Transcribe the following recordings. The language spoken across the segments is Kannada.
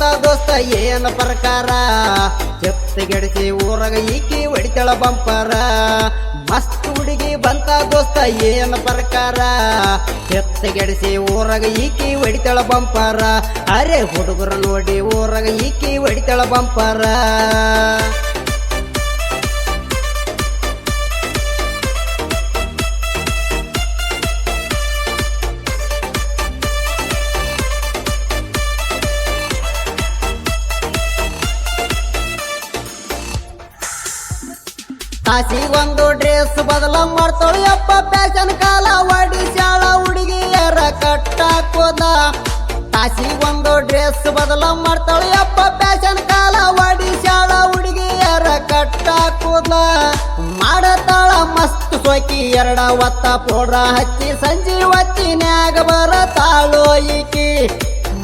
ಬಂತ ದೋಸ್ತ, ಏನ ಪ್ರಕಾರ? ಚೆತ್ತಗೆಡಿಸಿ ಊರಾಗ ಈಕಿ ಹೊಡಿತಳ ಬಂಪರ. ಮಸ್ತ್ ಹುಡುಗಿ ಬಂತ ದೋಸ್ತ, ಏನ ಪ್ರಕಾರ? ಚೆತ್ತಗೆಡಿಸಿ ಊರಾಗ ಈಕಿ ಹೊಡಿತಳ ಬಂಪರ. ಅರೆ ಹುಡುಗರು ನೋಡಿ ಊರಾಗ ಈಕಿ ಹೊಡಿತಳ ಬಂಪರ. ಕಾಸಿಗೊಂದು ಡ್ರೆಸ್ ಬದಲ ಮಾಡ್ತಾಳು ಅಪ್ಪ ಫ್ಯಾಷನ್ ಕಾಲ ಶಾಳ ಹುಡುಗಿಯರ ಕಟ್ಟಾಕೋದ ಒಂದು ಡ್ರೆಸ್ ಬದಲ ಮಾಡ್ತಾಳು ಯಪ್ಪ ಫ್ಯಾಷನ್ ಕಾಲ ಶಾಳ ಹುಡುಗಿಯರ ಕಟ್ಟಾಕೋದ ಮಾಡತಾಳ ಮಸ್ತ್ ಸೋಕಿ ಎರಡ ಒತ್ತ ಪೋಡ ಹಚ್ಚಿ ಸಂಜೆ ಹೊತ್ತಿನ್ಯಾಗ ಬರತಾಳೋ ಈಕಿ.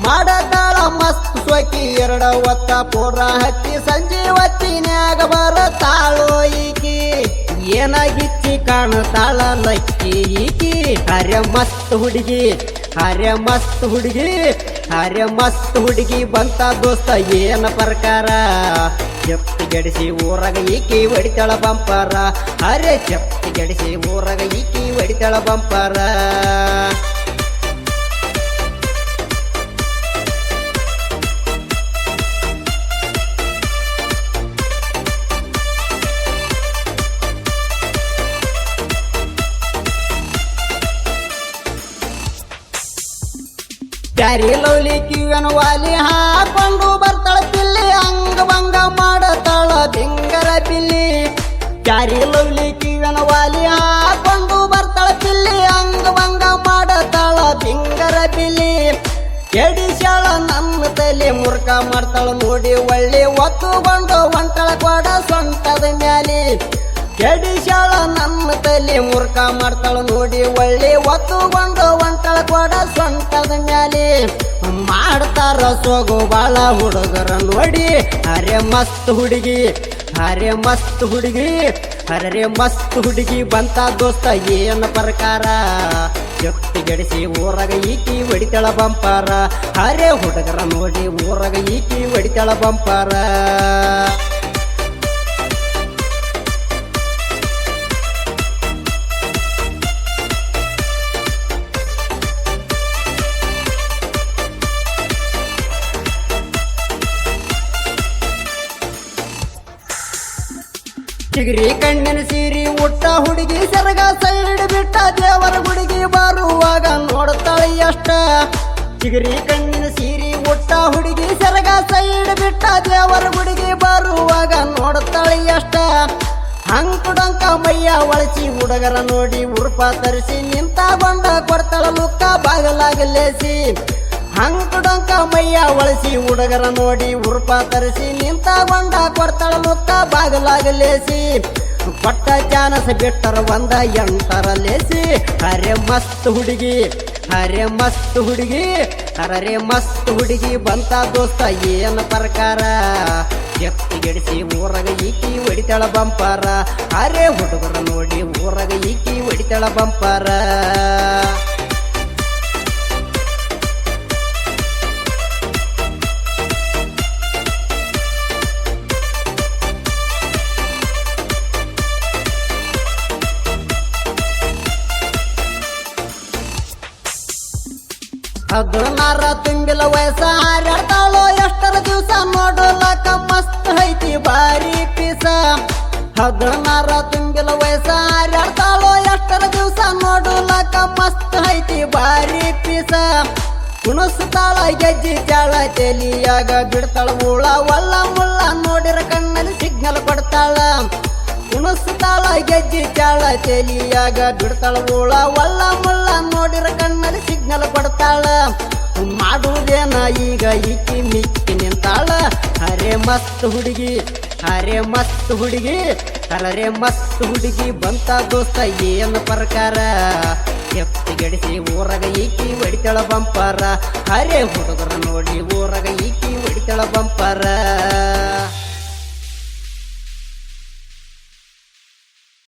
ಮಾಡತಾಳ ಮಸ್ತ್ ಸೋಕಿ ಎರಡ ಒತ್ತ ಪೋಡ್ರ ಹಚ್ಚಿ ಸಂಜೆ ಹೊತ್ತಿನ್ಯಾಗ ಬರತಾಳೋ ಈಕಿ? ಏನಾಗಿಚ್ಚಿ ಕಾಣತಾಳ ಲಕ್ಕಿ ಈಕಿ? ಹರ್ಯ ಮಸ್ತ್ ಹುಡುಗಿ ಹರ್ಯ ಮಸ್ತ್ ಹುಡುಗಿ ಹರ್ಯ ಮಸ್ತ್ ಹುಡುಗಿ ಬಂತ ದೋಸ್ತ, ಏನ ಪ್ರಕಾರ? ಚೆಪ್ತಿ ಗಡಿಸಿ ಊರಾಗ ಈಕಿ ಹೊಡಿತಾಳ ಬಂಪಾರ. ಅರೆ ಚೆಪ್ತಿ ಗಡಿಸಿ ಊರಾಗ ಈಕಿ ಹೊಡಿತಾಳ ಬಂಪರ. ಪ್ಯಾರಿ ಲೌಲಿ ಕಿವನ ವಾಲಿ ಹಾಕೊಂಡು ಬರ್ತಾಳ ಪಿಲ್ಲಿ ಅಂಗಭಂಗ ಮಾಡತಾಳ ಬೆಂಗರ ಬಿಲ್ಲಿ ಪ್ಯಾರಿ ಲೌಲಿ ಕಿವನ ವಾಲಿ ಹಾಕೊಂಡು ಬರ್ತಾಳ ಪಿಲ್ಲಿ ಅಂಗಭಂಗ ಮಾಡತಾಳ ಬೆಂಗರ ಬಿಲ್ಲಿ ಎಡಿಸ್ಯಾಳ ನನ್ನ ತಲೆ ಮುರ್ಕ ಮಾಡ್ತಾಳ ನೋಡಿ ಒಳ್ಳೆ ಒತ್ತುಗೊಂಡು ಹೊಂಟಳ ಕೊಡ ಸೊಂಟದ ಮ್ಯಾಲಿ. ಕೆಡಿಸ್ಯಾಳ ನನ್ನ ತಲೆ ಮುರ್ಕ ಮಾಡ್ತಾಳ ನೋಡಿ ಒಳ್ಳೆ ಒತ್ತು ಹೊಂಟಳ ಕೊಡ ಸೊಂಟದ ಮ್ಯಾಲೆ. ಮಾಡ್ತಾರ ಸೋಗು ಬಾಳ ಹುಡುಗರ ನೋಡಿ. ಅರೆ ಮಸ್ತ್ ಹುಡುಗಿ, ಅರೆ ಮಸ್ತ್ ಹುಡುಗಿ, ಅರೆ ಮಸ್ತ್ ಹುಡುಗಿ ಬಂತ ದೋಸ್ತ ಏನ ಪ್ರಕಾರ. ಎತ್ತಿ ಗಡಿಸಿ ಊರಾಗ ಈಕಿ ಹೊಡಿತಾಳ ಬಂಪಾರ. ಅರೆ ಹುಡುಗರ ನೋಡಿ ಊರಾಗ ಈಕಿ ಹೊಡಿತಾಳ ಬಂಪಾರ. ಚಿಗರಿ ಕಣ್ಣಿನ ಸೀರಿ ಉಟ್ಟ ಹುಡುಗಿ ಸೆರಗ ಸೈಡ್ ಬಿಟ್ಟ ದೇವರ ಹುಡುಗಿ ಬರುವಾಗ ನೋಡ್ತಾಳೆ ಅಷ್ಟ. ಚಿಗರಿ ಕಣ್ಣಿನ ಸೀರಿ ಉಟ್ಟ ಹುಡುಗಿ ಸೆರಗ ಸೈಡ್ ಬಿಟ್ಟ ದೇವರ ಹುಡುಗಿ ಬರುವಾಗ ನೋಡ್ತಾಳೆ ಅಷ್ಟ. ಹಂಕುಡಂಕ ಮೈಯ ಒಳಸಿ ಹುಡುಗರ ನೋಡಿ ಉರುಪ ತರಿಸಿ ನಿಂತ ಬಂದ ಕೊಡ್ತಾಳ ಮುಕ್ಕ ಬಾಗಲಾಗಲೇಸಿ ಹಂಕುಡಂಕ ಮೈಯ ಒಳಸಿ ಹುಡುಗರ ನೋಡಿ ಉರುಪ ತರಿಸಿ ನಿಂತಗೊಂಡ ಕೊಡ್ತಾಳ ಮುಕ್ಕ ಬಾಗಲಾಗಲೇಸಿ. ಪಟ್ಟ ಜಾನಸ ಬಿಟ್ಟರ ಒಂದ ಎಂಟರ ಲೇಸಿ. ಅರೆ ಮಸ್ತ್ ಹುಡುಗಿ, ಅರೆ ಮಸ್ತ್ ಹುಡುಗಿ ಅರರೆ ಮಸ್ತ್ ಹುಡುಗಿ ಬಂತ ದೋಸ್ತ ಏನು ಪ್ರಕಾರ. ಎತ್ತಿ ಗೆಡಿಸಿ ಊರಾಗ ಈಕಿ ಹೊಡಿತಾಳ ಬಂಪಾರ. ಅರೆ ಹುಡುಗರ ನೋಡಿ ಊರಾಗ ಈಕಿ ಹೊಡಿತಾಳ ಬಂಪಾರ. ಹದಿನಾರ ತಿಂಗಳ ವಯಸ್ಸ ಹಾರಾಡ್ತಾಳೋ, ಎಷ್ಟರ ದಿವಸ ನೋಡಲಕ ಮಸ್ತ್ ಐತಿ ಬಾರಿ ಪೀಸ. ಹದಿನಾರ ತಿಂಗಳ ವಯಸ್ಸ ಹಾರಾಡ್ತಾಳೋ, ಎಷ್ಟರ ದಿವಸ ನೋಡಲಕ ಮಸ್ತ್ ಐತಿ ಬಾರಿ ಪೀಸ. ಕುಣಸ್ತಾಳ ಗೆಜ್ಜಿ ಚಾಳ ತೆಲಿಯಾಗ ಬಿಡ್ತಾಳ ಉಳ ಒಲ್ಲ ಮುಳ್ಳ ನೋಡಿರ ಕಣ್ಣಲ್ಲಿ ಸಿಗ್ನಲ್ ಕೊಡ್ತಾಳ. ಕುಣಸ್ತಾಳ ಗೆಜ್ಜಿ ಚಾಳ ಚೆಲಿಯಾಗ ಬಿಡ್ತಾಳ ಗೋಳ ಒಲ್ಲ ಮುಳ್ಳ ನೋಡಿರ ಕಣ್ಣಲ್ಲಿ ಸಿಗ್ನಲ್ ಕೊಡ್ತಾಳ. ಮಾಡುವುದೇನ ಈಗ ಈಕಿ ಮಿಕ್ಕಿ ನಿಂತಾಳ. ಅರೆ ಮಸ್ತ್ ಹುಡುಗಿ, ಅರೆ ಮಸ್ತ್ ಹುಡುಗಿ, ಅರರೆ ಮಸ್ತ್ ಹುಡುಗಿ ಬಂತ ದೋಸ್ತ, ಏನು ಪ್ರಕಾರ? ಎತ್ತಿ ಗಡಿಸಿ ಊರಾಗ ಈಕಿ ಹೊಡಿತಾಳ ಬಂಪಾರ. ಅರೆ ಹುಡುಗರ ನೋಡಿ ಊರಾಗ ಈಕಿ ಹೊಡಿತಾಳ ಬಂಪಾರ.